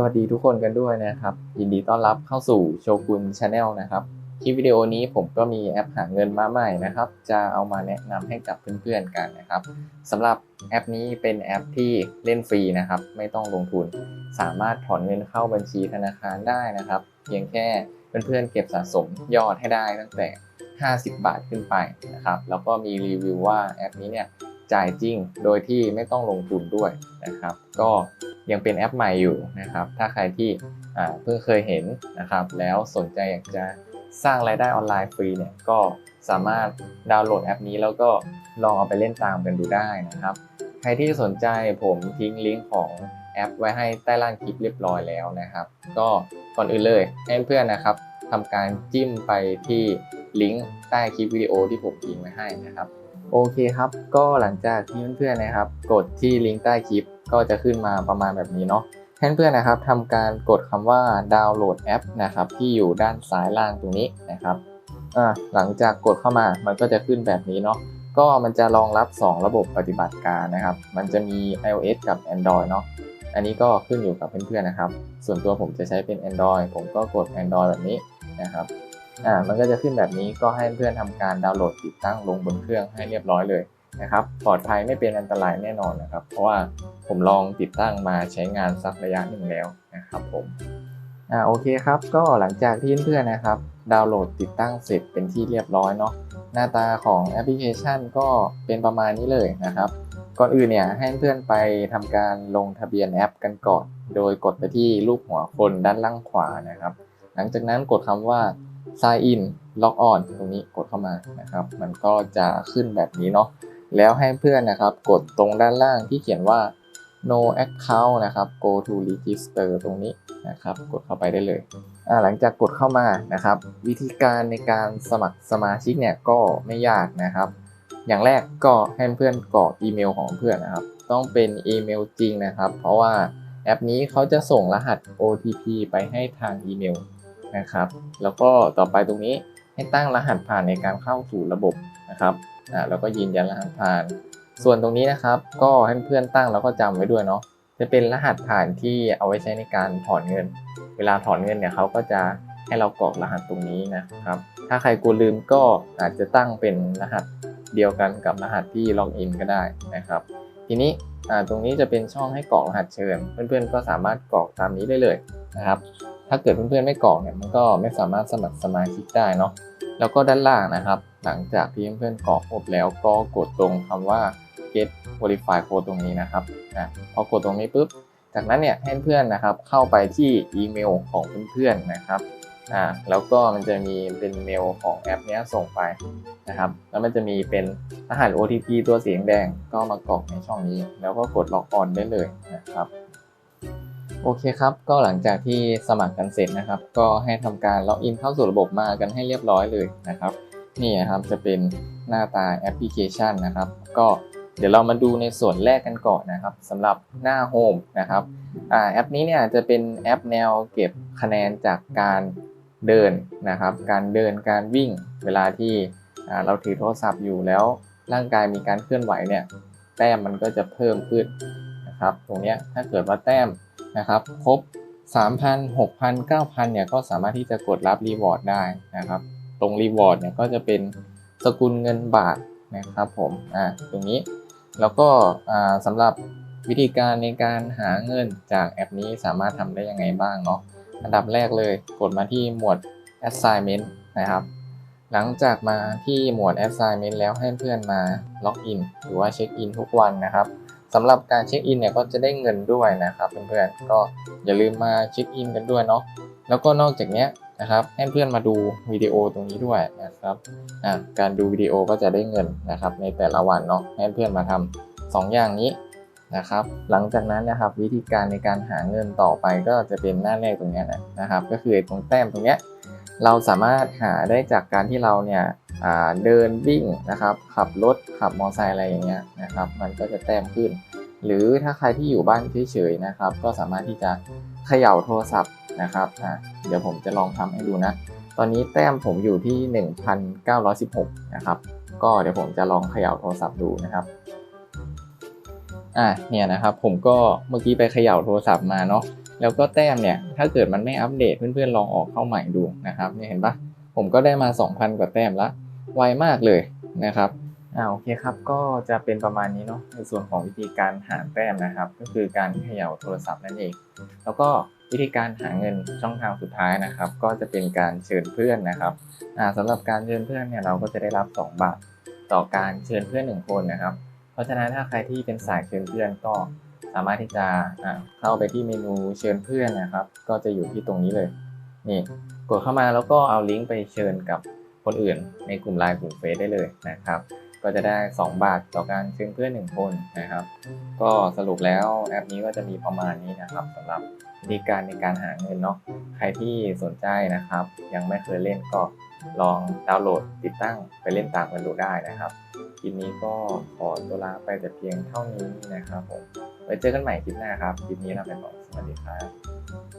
สวัสดีทุกคนกันด้วยนะครับ ยินดีต้อนรับเข้าสู่โชกุนชาแนลนะครับคลิปวิดีโอนี้ผมก็มีแอปหาเงินมาใหม่นะครับ จะเอามาแนะนำให้กับเพื่อนๆกันนะครับสำหรับแอปนี้เป็นแอปที่เล่นฟรีนะครับ ไม่ต้องลงทุน สามารถถอนเงินเข้าบัญชีธนาคารได้นะครับ เพียงแค่เพื่อนๆเก็บสะสมยอดให้ได้ตั้งแต่ 50 บาทขึ้นไปนะครับแล้วก็มีรีวิวว่าแอปนี้เนี่ยจ่ายจริงโดยที่ไม่ต้องลงทุนด้วยนะครับ ก็ ยังเป็นแอปใหม่อยู่นะครับ ถ้าใครที่เพิ่งเคยเห็นนะครับ แล้วสนใจอยากจะสร้างรายได้ออนไลน์ฟรีเนี่ยก็สามารถดาวน์โหลดแอปนี้แล้วก็ลองเอาไปเล่นตามกันดูได้นะครับ ใครที่สนใจผมทิ้งลิงก์ของแอปไว้ให้ใต้ล่างคลิปเรียบร้อยแล้วนะครับ ก็ก่อนอื่นเลยให้เพื่อนๆนะครับทำการจิ้มไปที่ลิงก์ใต้คลิปวิดีโอที่ผมทิ้งไว้ให้นะครับ โอเคครับ ก็หลังจากที่เพื่อนๆนะครับ กดที่ลิงก์ใต้คลิปก็จะขึ้นมาประมาณแบบนี้เนาะให้เพื่อนๆนะครับทำการกดคำว่าดาวน์โหลดแอปนะครับ ที่อยู่ด้านซ้ายล่างตรงนี้นะครับอ่าหลังจากกดเข้ามามันก็จะขึ้นแบบนี้เนาะก็มันจะรองรับ 2 ระบบปฏิบัติการนะครับ มันจะมี iOS กับ Android เนาะอันนี้ก็ขึ้นอยู่กับเพื่อนๆนะครับ ส่วนตัวผมจะใช้เป็น Android ผมก็กด Android แบบนี้นะครับ อ่ามันก็จะขึ้นแบบนี้ก็ให้เพื่อนทำการดาวน์โหลดติดตั้งลงบนเครื่องให้เรียบร้อยเลยนะครับปลอดภัยไม่เป็นอันตรายแน่นอนนะครับ เพราะว่าผมลองติดตั้งมาใช้งานสักระยะหนึ่งแล้วนะครับผมอ่าโอเคครับก็หลังจากที่เพื่อนๆนะครับ ดาวน์โหลดติดตั้งเสร็จเป็นที่เรียบร้อยเนาะหน้าตาของแอปพลิเคชันก็เป็นประมาณนี้เลยนะครับ ก่อนอื่นเนี่ยให้เพื่อนไปทำการลงทะเบียนแอปกันก่อน โดยกดไปที่รูปหัวคนด้านล่างขวานะครับ หลังจากนั้นกดคำว่า sign in log on ตรงนี้กดเข้ามานะครับ มันก็จะขึ้นแบบนี้เนาะแล้วให้เพื่อนนะครับ กดตรงด้านล่างที่เขียนว่า no account นะครับ go to register ตรงนี้นะครับ กดเข้าไปได้เลยอ่าหลังจากกดเข้ามานะครับ วิธีการในการสมัครสมาชิกเนี่ยก็ไม่ยากนะครับ อย่างแรกก็ให้เพื่อนกรอกอีเมลของเพื่อนนะครับ ต้องเป็นอีเมลจริงนะครับ เพราะว่าแอปนี้เขาจะส่งรหัส OTP ไปให้ทางอีเมล นะครับ แล้วก็ต่อไปตรงนี้ให้ตั้งรหัสผ่านในการเข้าสู่ระบบนะครับอ่าแล้วก็ยืนยันรหัสผ่าน ส่วนตรงนี้นะครับ ก็ให้เพื่อนตั้งแล้วก็จำไว้ด้วยเนาะจะเป็นรหัสผ่านที่เอาไว้ใช้ในการถอนเงิน เวลาถอนเงินเนี่ยเขาก็จะให้เรากรอกรหัสตรงนี้นะครับ ถ้าใครกลัวลืมก็อาจจะตั้งเป็นรหัสเดียวกันกับรหัสที่ล็อกอินก็ได้นะครับ ทีนี้อ่าตรงนี้จะเป็นช่องให้กรอกรหัสเชิญ เพื่อนๆก็สามารถกรอกตามนี้ได้เลยนะครับ ถ้าเกิดเพื่อนๆไม่กรอกเนี่ยมันก็ไม่สามารถสมัครสมาชิกได้เนาะแล้วก็ด้านล่างนะครับ หลังจากที่เพื่อนๆกรอกครบแล้วก็กดตรงคำว่า get verify code ตรงนี้นะครับอะพอกดตรงนี้ปุ๊บจากนั้นเนี่ยให้เพื่อนนะครับเข้าไปที่อีเมลของเพื่อนๆนะครับอ่าแล้วก็มันจะมีเป็นเมลของแอปนี้ส่งไปนะครับแล้วมันจะมีเป็นรหัส OTP ตัวสีแดงก็มากรอกในช่องนี้ แล้วก็กดล็อกออนได้เลยนะครับ โอเคครับ ก็หลังจากที่สมัครกันเสร็จนะครับ ก็ให้ทำการล็อกอินเข้าสู่ระบบมากันให้เรียบร้อยเลยนะครับ นี่นะครับจะเป็นหน้าตาแอปพลิเคชันนะครับ ก็เดี๋ยวเรามาดูในส่วนแรกกันก่อนนะครับสำหรับหน้าโฮมนะครับอแอปนี้เนี่ยจะเป็นแอปแนวเก็บคะแนนจากการเดินนะครับ การเดินการวิ่งเวลาที่เราถือโทรศัพท์อยู่แล้วร่างกายมีการเคลื่อนไหวเนี่ยแต้มมันก็จะเพิ่มขึ้นนะครับ ตรงนี้ถ้าเกิดว่าแต้ม นะครับครบ3,000 6,000 9,000เนี่ยก็สามารถที่จะกดรับรีวอร์ดได้นะครับ ตรงรีวอร์ดเนี่ยก็จะเป็นสกุลเงินบาทนะครับผมอ่าตรงนี้แล้วก็อ่าสำหรับวิธีการในการหาเงินจากแอปนี้สามารถทำได้ยังไงบ้างเนาะอันดับแรกเลยกดมาที่หมวด assignment นะครับ หลังจากมาที่หมวด assignment แล้วให้เพื่อนมาล็อกอินหรือว่าเช็คอินทุกวันนะครับ สำหรับการเช็คอินเนี่ยก็จะได้เงินด้วยนะครับเพื่อนๆก็อย่าลืมมาเช็คอินกันด้วยเนาะแล้วก็นอกจากนี้นะครับให้เพื่อนมาดูวิดีโอตรงนี้ด้วยนะครับการดูวิดีโอก็จะได้เงินนะครับในแต่ละวันเนาะให้เพื่อนมาทำสองอย่างนี้นะครับ หลังจากนั้นนะครับวิธีการในการหาเงินต่อไปก็จะเป็นหน้าแรกตรงนี้นะนะครับ ก็คือตรงแต้มตรงนี้เราสามารถหาได้จากการที่เราเนี่ย เดินวิ่งนะครับ ขับรถขับมอเตอร์ไซค์อะไรอย่างเงี้ยนะครับ มันก็จะแต้มขึ้น หรือถ้าใครที่อยู่บ้านเฉยๆนะครับ ก็สามารถที่จะเขย่าโทรศัพท์นะครับอ่าเดี๋ยวผมจะลองทำให้ดูนะ ตอนนี้แต้มผมอยู่ที่ 1,916 นะครับ ก็เดี๋ยวผมจะลองเขย่าโทรศัพท์ดูนะครับอะเนี่ยนะครับผมก็เมื่อกี้ไปเขย่าโทรศัพท์มาเนาะแล้วก็แต้มเนี่ยถ้าเกิดมันไม่อัปเดตเพื่อนๆลองออกเข้าใหม่ดูนะครับเนี่ยเห็นปะผมก็ได้มา 2,000 กว่าแต้มละ ไวมากเลยนะครับอ่าโอเคครับก็จะเป็นประมาณนี้เนาะในส่วนของวิธีการหาแต้มนะครับ ก็คือการเขย่าโทรศัพท์นั่นเอง แล้วก็วิธีการหาเงินช่องทางสุดท้ายนะครับ ก็จะเป็นการเชิญเพื่อนนะครับอ่าสำหรับการเชิญเพื่อนเนี่ยเราก็จะได้รับ 2 บาทต่อการเชิญเพื่อน 1 คนนะครับ เพราะฉะนั้นถ้าใครที่เป็นสายเชิญเพื่อนก็สามารถที่จะอ่าเข้าไปที่เมนูเชิญเพื่อนนะครับ ก็จะอยู่ที่ตรงนี้เลยนี่กดเข้ามาแล้วก็เอาลิงก์ไปเชิญกับ คนอื่น ในกลุ่มไลน์กลุ่มเฟซได้เลยนะครับก็จะได้ 2 บาทต่อการเชิญเพื่อน 1 คนนะครับ ก็สรุปแล้วแอปนี้ก็จะมีประมาณนี้นะครับสำหรับวิธีการในการหาเงินเนาะใครที่สนใจนะครับ ยังไม่เคยเล่นก็ลองดาวน์โหลดติดตั้งไปเล่นตามกันดูได้นะครับคลิปนี้ก็ขอตัวลาไปแต่เพียงเท่านี้นะครับผมไว้เจอกันใหม่คลิปหน้าครับคลิปนี้ลาไปก่อนสวัสดีครับ